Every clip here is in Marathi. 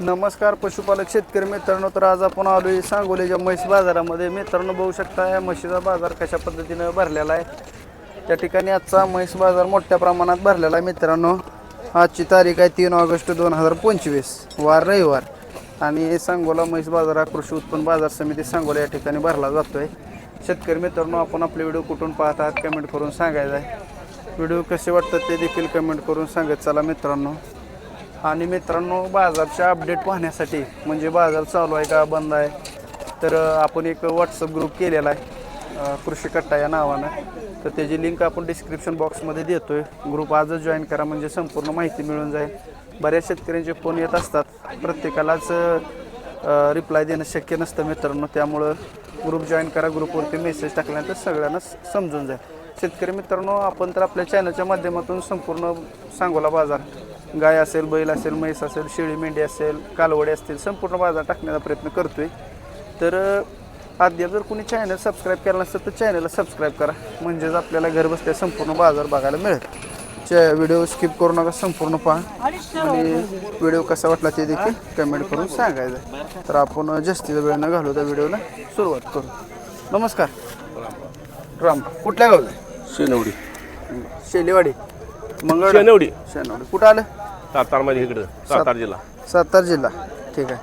नमस्कार पशुपालक शेतकरी मित्रांनो तर आज आपण आलो आहे सांगोलीच्या म्हैस बाजारामध्ये. मित्रांनो बघू शकता या म्हशीचा बाजार कशा पद्धतीनं भरलेला आहे. त्या ठिकाणी आजचा म्हैस बाजार मोठ्या प्रमाणात भरलेला आहे मित्रांनो. आजची तारीख आहे तीन ऑगस्ट दोन हजार पंचवीस वार रविवार. आणि सांगोला म्हैस बाजार हा कृषी उत्पन्न बाजार समिती सांगोला या ठिकाणी भरला जातोय. शेतकरी मित्रांनो आपण आपले व्हिडिओ कुठून पाहत आहात कमेंट करून सांगायचं आहे. व्हिडिओ कसे वाटतात ते देखील कमेंट करून सांगत चला मित्रांनो. आणि मित्रांनो बाजारचे अपडेट पाहण्यासाठी म्हणजे बाजार चालू आहे का बंद आहे तर आपण एक व्हॉट्सअप ग्रुप केलेला आहे कृषी कट्टा या नावानं. तर त्याची लिंक आपण डिस्क्रिप्शन बॉक्समध्ये देतो आहे ग्रुप आजच जॉईन करा म्हणजे संपूर्ण माहिती मिळून जाईल. बऱ्याच शेतकऱ्यांचे फोन येत असतात. प्रत्येकालाच रिप्लाय देणं शक्य नसतं मित्रांनो. त्यामुळं ग्रुप जॉईन करा ग्रुपवरती मेसेज टाकल्यानंतर सगळ्यांना समजून जाईल. शेतकरी मित्रांनो आपण तर आपल्या चॅनलच्या माध्यमातून संपूर्ण सांगोला बाजार गाय असेल बैल असेल म्हैस असेल शेळी मेंढी असेल कालवडे असतील संपूर्ण बाजार टाकण्याचा प्रयत्न करतोय. तर अ, अद्याप जर कोणी चॅनल सबस्क्राईब केला नसेल तर चॅनलला सबस्क्राईब करा. म्हणजेच आपल्याला घर बसल्या संपूर्ण बाजार बघायला मिळेल. च्या व्हिडिओ स्किप करू नका संपूर्ण पहा. आणि व्हिडिओ कसा वाटला ते देखील कमेंट करून सांगायचं. तर आपण जास्तीचा वेळ न घालू त्या व्हिडिओला सुरुवात करू. नमस्कार. राम. कुठल्या गावला शेनवडी. शेलेवाडी. मंगळ शेनवडी. शेनवाडी. कुठं आलं? सातारमध्ये इकडं सातारा जिल्हा. सातारा जिल्हा. ठीक आहे.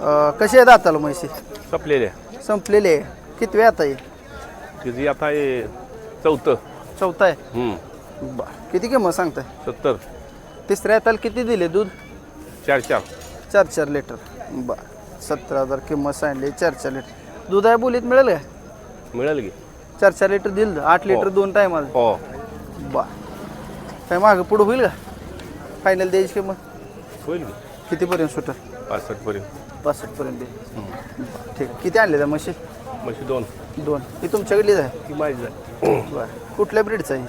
अं, कशी आहे दाताला म्हैशी? सपलेल्या संपलेली आहे. किती वेळ आता आहे तिची आता हे चौथं. चौथा आहे? हम्म. बा किती किंमत सांगताय? सत्तर. तिसऱ्या हाताला किती दिले दूध? चार चार चार चार लिटर. बा सतरा हजार किंमत सांगली. चार चार लिटर. दूध आहे बोलीत मिळेल का? मिळेल की. चार चार लिटर दिल आठ लिटर दोन टायमाला. हो. बा काय मागं पुढं होईल का? फायनल द्यायची किंमत? होईल की. कितीपर्यंत सुटर पासष्ट पर्यंत पासष्टपर्यंत देईल बरं, ठीक आहे. किती आणले त्या म्हशी? म्हशी दोन. दोन. ही तुमच्याकडलीच आहे? ती माझी आहे. बरं. कुठल्या ब्रीडचं आहे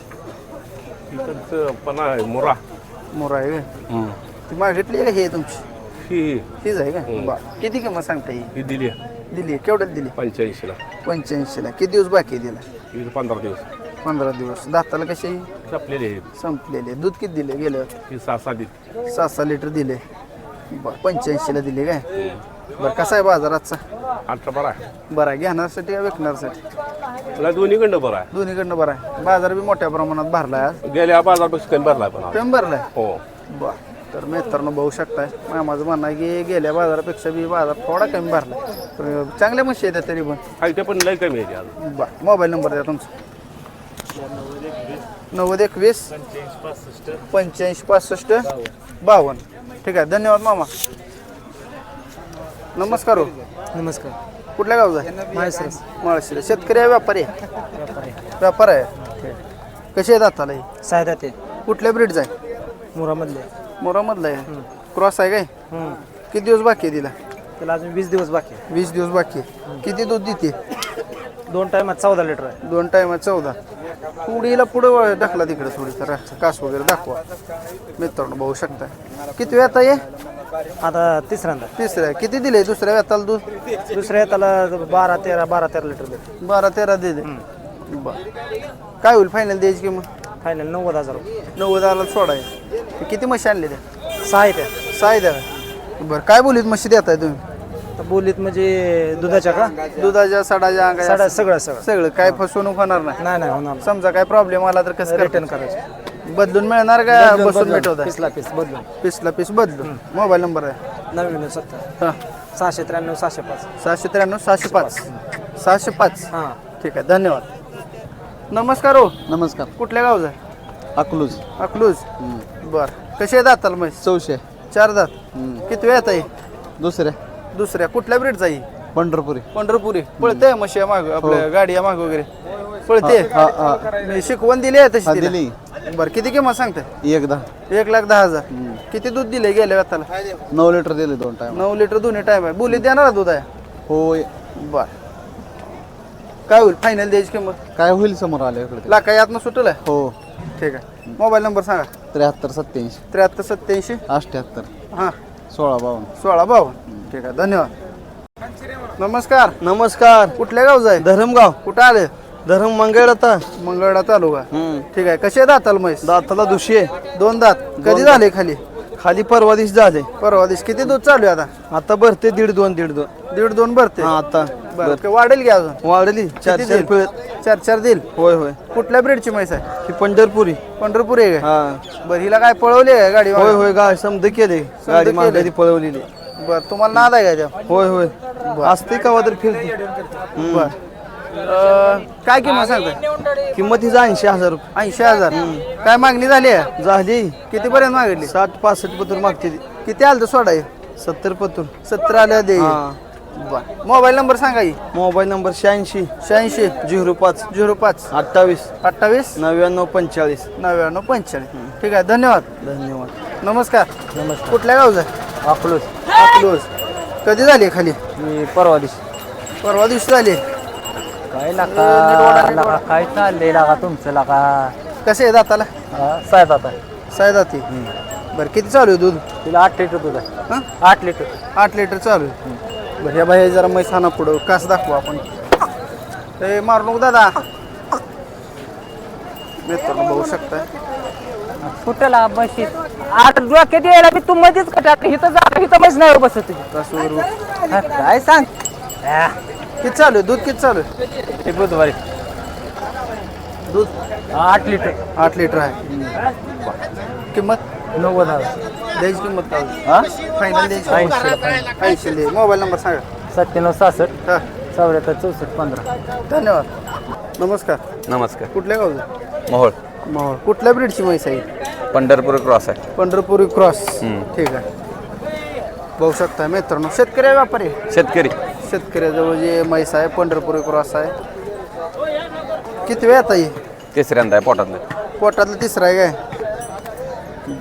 तिकडचं पणा आहे मोरा. मोरा आहे काय ती मागितली आहे का हे तुमची? ही. हीच आहे का? बा किती किंमत सांगता ही? ही दिली दिली केवढ्यात दिली? पंच्याऐंशीला. पंच्याऐंशीला. किती दिवस बाकी आहे दिला ही पंधरा दिवस. पंधरा दिवस. दाताला कशी? सपलेली आहे. संपलेले दूध किती दिले गेलं ही सहा सहा दिली. सहा सहा लिटर दिले. बरं पंच्याऐंशीला दिले काय? बरं कसा आहे बाजार आजचा? अठरा बरा आहे. बरं आहे. घेणारसाठी का विकणारसाठी? तुला दोन्हीकडं बरं आहे. दोन्हीकडनं बरं आहे. बाजार बी मोठ्या प्रमाणात भरला आहे आज. गेल्या बाजारपेक्षा कमी भरला पण आज. कमी भरला आहे? हो. बरं तर मित्रांनो बघू शकताय. माझं म्हणणं आहे की गेल्या बाजारापेक्षा बी बाजार थोडा कमी भरला पण चांगल्या म्हशी येतात तरी पण. आहे ते पण लय कमी आहे आज बरं मोबाईल नंबर द्या तुमचा. नव्वद एकवीस. पंच्याऐंशी पासष्ट. बावन्न. ठीक आहे. धन्यवाद मामा. नमस्कार हो. नमस्कार. कुठल्या गावचा आहे? माळशिरा शेतकरी आहे व्यापारी आहे? व्यापार आहे. कसे आहेत आताला हे? सायदा ते कुठल्या ब्रीडचा आहे? मुरामधले. मोरामधला आहे. क्रॉस आहे काय? हम्म. किती दिवस बाकी आहे तिला? त्याला अजून वीस दिवस बाकी आहे. वीस दिवस बाकी आहे. किती दूध देते? दोन टायमात चौदा लिटर आहे. दोन टायमात चौदा. पुढीला पुढं ढकला तिकडे थोडी तर कास वगैरे दाखवा. मित्रांनो बघू शकता किती वेळ ये आता तिसऱ्यांदा. तिसऱ्या. किती दिले? दुसऱ्या वेताला दूध? दुसऱ्या त्याला बारा तेरा बारा तेरा लिटर भेट बारा तेरा दे दे. बरं. काय होईल? फायनल द्यायची किंमत फायनल नव्वद हजार रुपये नव्वद हजाराला सोडा आहे किती म्हशी आणले त्या सहा आहे त्या सहा आहे त्या बरं. काय बोलीत? म्हशी देताय तुम्ही? बोलीत म्हणजे दुधाच्या का? दुधाच्या सडाच्या अंगाच्या साडा सगळं सगळं. सगळं. काय फसवणूक होणार नाही. नाही नाही होणार समजा काय प्रॉब्लेम आला तर कसं रिटर्न? करायचं. बदलून मिळणार का बसून बदलून. भेटवता पिसला पीस बदलून. पीसला पीस बदलून. मोबाईल नंबर आहे. नव्याण्णव सत्तर. हां. सहाशे त्र्याण्णव सहाशे पाच. सहाशे त्र्याण्णव सहाशे पाच. सहाशे पाच. हां. ठीक आहे धन्यवाद. नमस्कार हो. नमस्कार. कुठल्या गावचा आहे? अकलूज. अकलूज. बर. कसे दाताल म्हैस चौशे. चार दात. किती वेळ आहे दुसऱ्या दुसऱ्या कुठल्या ब्रीडचा आहे पंढरपुरी. पंढरपुरी. पळते म्हशी माग आपल्या गाडी माग वगैरे. पळते हा हा शिकवण दिली आहे हा, तशी? दिली. बरं किती किंमत सांगते एकदा एक लाख दहा हजार. किती दूध दिले गेल्या व्यताला नऊ लिटर दिले दोन टाइम नऊ लिटर दोन्ही टाइम आहे. बोली देणार दूध आहे. होय. बर. काय होईल? फायनल द्यायची किंमत? काय होईल समोर आले लाखा यातनं सुटलं आहे? हो. ठीक आहे. मोबाईल नंबर सांगा. त्र्याहत्तर सत्याऐंशी त्र्याहत्तर सत्याऐंशी अठ्ठ्याहत्तर. हां. सोळा बावन्न. सोळा बावन्न. ठीक आहे धन्यवाद. नमस्कार. नमस्कार. कुठल्या गावचं आहे? धरमगाव. कुठं आले? धरम मंगळ आता मंगळडा तालुका. ठीक आहे कसे दाताल म्हैस? दाताला दुशे दोन दात. कधी झाले खाली? खाली परवा दिवशी झाले. परवा दिवशी. किती दूध चालू आहे आता? आता भरते दीड दोन दीड दोन. दीड दोन भरते. आता बरं वाढेल की अजून? वाढली चार चार पिळत. चार चार देईल? होय होय. कुठल्या ब्रेडची म्हैस आहे? ही पंढरपुरी. पंढरपुरी आहे का? बरं हिला काय पळवली आहे गाडी होय होय गाडी समज केले. गाडी मागली पळवलेली. बर तुम्हाला नाद आहे का त्या होय होय. असते का तर फिरते? बर. काय किंमत सांगताय? किंमत हिचा ऐंशी हजार रुपये. ऐंशी हजार. काय मागणी झाली आहे? झाली. किती पर्यंत मागितली? साठ पासष्ट पत्र मागते किती आलं तर सोडाय सत्तर पत्र. सत्तर आल्या दे. मोबाईल नंबर सांगा मोबाईल नंबर शहाऐंशी. शहाऐंशी. झिरो पाच. झिरो पाच. अठ्ठावीस. अठ्ठावीस. नव्याण्णव पंचेचाळीस. नव्याण्णव पंचेचाळीस. ठीक आहे धन्यवाद. धन्यवाद. नमस्कार. नमस्कार. कुठल्या गावचा? अकलूज. अकलूज. कधी झाली खाली? मी परवा दिवशी. परवा दिवशी झाली. काय लाका काय चाललंय लाका तुमचं लाका? कसे आहे दाताला? साहेब आता. सायदाती बरं किती चालू आहे दूध? तिला आठ लिटर दूध आहे. हां? आठ लिटर. आठ लिटर चालू आहे. बरं ह्या बाई जरा मैसाना पुढं. कास दाखवू आपण. ते मारू नको दादा. मित्रांनो बघू शकताय. कुठला बशी आठ डोक्यात यायला मी तू मध्येच कटात इथं जा इथं बस नाही बसत तुझी. हा, काय सांग? हा, किती चालू आहे? दूध किती चालू आहे? हे बुधवारी. दूध? आठ लिटर. आठ लिटर आहे. किंमत? नव्वद हजार. द्यायची किंमत काय? हा? फायनल द्यायची ऐंशी दे. मोबाईल नंबर सांगा. सत्त्याण्णव सहासष्ट. हां. चौऱ्याहत्तर चौसष्ट पंधरा. धन्यवाद. नमस्कार. नमस्कार. कुठल्या गावचं? मोहोळ. मोहोळ. कुठल्या ब्रीडची म्हैस आहे? पंढरपूर क्रॉस आहे. पंढरपुरी क्रॉस. हम्म. ठीक आहे. बघू शकता मित्रांनो शेतकरी आहे व्यापारी? आहे? शेतकरी. शेतकऱ्याजवळ जे म्हैस आहे पंढरपुरी क्रॉस आहे. किती वेळ आता ही? तिसऱ्यांदा आहे पोटातलं. पोटातलं तिसरं आहे काय?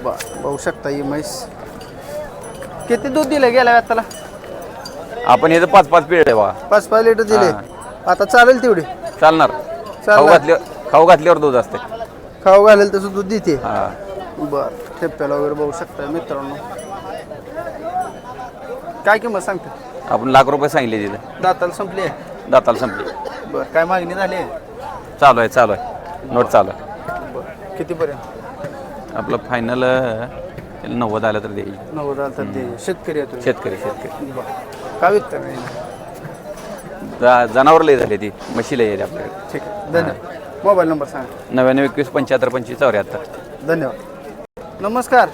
बा बघू शकता ही म्हैस. किती दूध दिलं गेल्या त्याला आपण इथं पाच पाच पिढ आहे बघा पाच पाच लिटर दिले. आता चालेल तेवढी? चालणार. खाऊ चालणार. घातल्या खाऊ घातल्यावर दूध असते. खाऊ घालेल तसं दूध देते. हा. बर ठेप्प्याला वगैरे बघू शकता मित्रांनो. काय किंमत सांगते? आपण लाख रुपये सांगितले तिथं. दाताला संपली आहे. दाताला संपली. बर काय मागणी झाली आहे? चालू आहे चालू आहे. नोट चालू आहे. बर कितीपर्यंत? आपलं फायनल नव्वद आलं तर देईल नव्वद आलं तर ते शेतकरी आहे तुम्ही. शेतकरी शेतकरी. बरं. काय विकता नाही? जा- जनावर लय झाली ती. म्हशी लय झाली आपल्याकडे. ठीक आहे. धन्यवाद. मोबाईल नंबर सांगा. नव्याण्णव एकवीस पंच्याहत्तर पंचवीस चौऱ्याहत्तर. धन्यवाद. नमस्कार.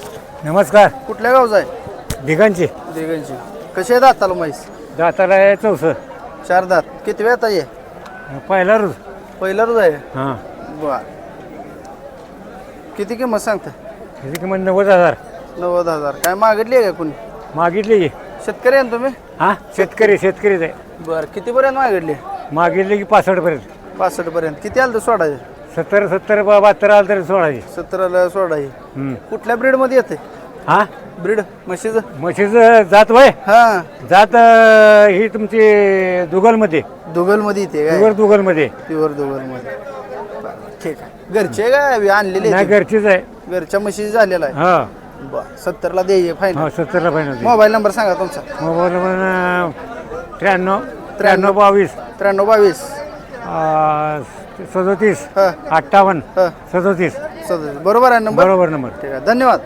नमस्कार. कुठल्या गावचा आहे? दिघांची देगनची कशी आहे दाताला म्हैस? दाताला आहे चौसष्ट. चार दात. किती वेळ आहे? पहिला रोज. पहिला रोज आहे? हां. बर. किती किंमत सांगता? त्याची किंमत? नव्वद हजार. नव्वद हजार. काय मागितली आहे का कोणी? मागितली की. शेतकरी आहे ना तुम्ही? हां शेतकरी शेतकरीच आहे. बर कितीपर्यंत मागितली? मागितली की पासष्ट पर्यंत पासष्ट पर्यंत किती आलं तर सोडायचे? सत्तर सत्तर बा- बहात्तर आलं तरी सोडायची. सतराला सोडायचे. हम्म. कुठल्या ब्रीडमध्ये येते? हां? ब्रीड म्हशीचं? म्हशीचं जात वय? हां. जात अं, ही तुमची दुगलमध्ये. दुगलमध्ये येते काय? दुगल दुगलमध्ये. प्युअर दुगलमध्ये. बरं, ठीक आहे. घरचे काय आणलेले नाही घरचीच आहे. घरच्या म्हशी झालेला आहे. हां. बर सत्तरला द्यायचे फायनल हो सत्तरला फायनल मोबाईल नंबर सांगा तुमचा. मोबाईल नंबर त्र्याण्णव त्र्याण्णव बावीस. त्र्याण्णव बावीस. अं, सदोतीस. हां. अठ्ठावन्न. हां. सदोतीस. सदतीस. बरोबर आहे नंबर? बरोबर नंबर. ठीक आहे धन्यवाद.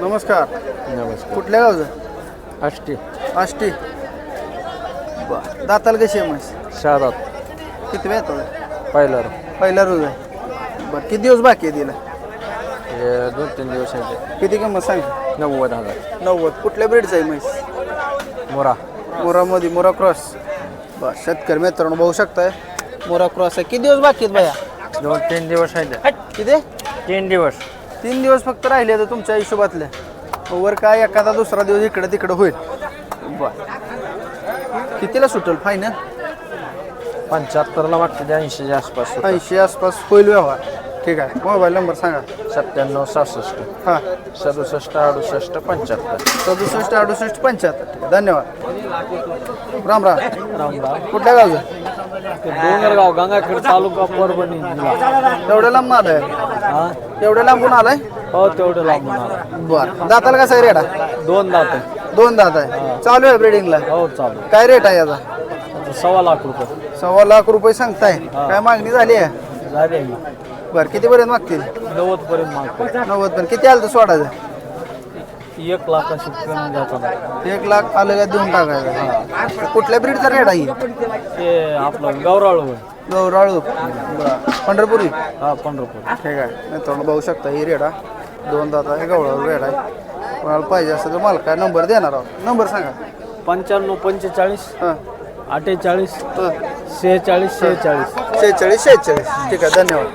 नमस्कार. नमस्कार. कुठल्या गावचं? आष्टी. आष्टी. बर दाताल कशी आहे म्हैस? शहादात किती वेळ येतो पहिला पहिला रोज आहे. बरं किती दिवस बाकी आहे तिला? दोन तीन दिवस आहे किती किंमत सांग? नव्वद हजार. नव्वद. कुठल्या ब्रीडचं आहे म्हैस? मोरा. मोरामध्ये मोरा क्रॉस. बस शेतकरी मित्रांनो बघू शकताय. मोरा क्रॉस आहे. किती दिवस बाकी आहेत बाया दोन तीन दिवस आहे किती? तीन दिवस. तीन दिवस फक्त राहिले तर तुमच्या हिशोबातले. वर काय एखादा दुसरा दिवस इकडे तिकडे होईल. बर. कितीला सुटेल फायनल पंच्याहत्तरला वाटतं त्या ऐंशीच्या आसपास ऐंशी आसपास होईल व्यवहार. ठीक आहे. मोबाईल नंबर सांगा. सत्त्याण्णव सहासष्ट. हां. सदुसष्ट अडुसष्ट पंच्याहत्तर. सदुसष्ट अडुसष्ट पंच्याहत्तर. ठीक आहे. धन्यवाद. राम राम. रामराव कुठल्या गावचं? डोंगरगाव गंगाखेड तालुका परभणी एवढ्या लांब आलाय. हा? एवढ्या लांबून आलाय? हो तेवढं लांबून आला बर. दाताला कसा आहे रेट दोन दात आहे. दोन दात आहे. चालू आहे ब्रिडिंगला हो चालू काय रेट आहे याचा? सव्वा लाख रुपये. सव्वा लाख रुपये सांगताय. काय मागणी झाली आहे? झाले बर किती पर्यंत मागतील? नव्वद पर्यंत मागतो नव्वद पण किती आलं तर सोडायचं? एक कमी जातात एक लाख आलं का देऊन टाकायचं? कुठल्या ब्रीडचा रेट आहे? ते आपलं गौराळ गौराळू. बरं. पंढरपुरी? हा पंढरपूर. ठीक आहे. मित्रांनो बघू शकता ही रेडा. दोन दात आहे गवळावर रेड आहे. कोणाला पाहिजे असेल तर मला काय नंबर देणार आहोत. नंबर सांगा. पंच्याण्णव पंचेचाळीस. हां. अठ्ठेचाळीस शेहेचाळीस शेहेचाळीस. शेहेचाळीस शेहेचाळीस. ठीक आहे धन्यवाद.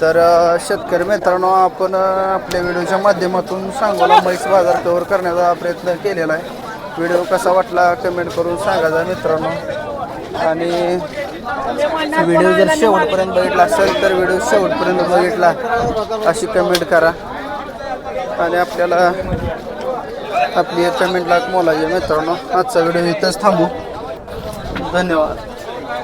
तर अ, शेतकरी मित्रांनो आपण अ, आपल्या व्हिडिओच्या माध्यमातून सांगोला म्हैस बाजार कव्हर करण्याचा प्रयत्न केलेला आहे. व्हिडिओ कसा वाटला कमेंट करून सांगायचा मित्रांनो. आणि व्हिडिओ जर शेवटपर्यंत बघितला असेल तर व्हिडिओ शेवटपर्यंत बघितला अशी कमेंट करा. आणि आपल्याला आपली कमेंट लाख मोलाची मित्रांनो. आजचा व्हिडिओ इथंच थांबू. धन्यवाद.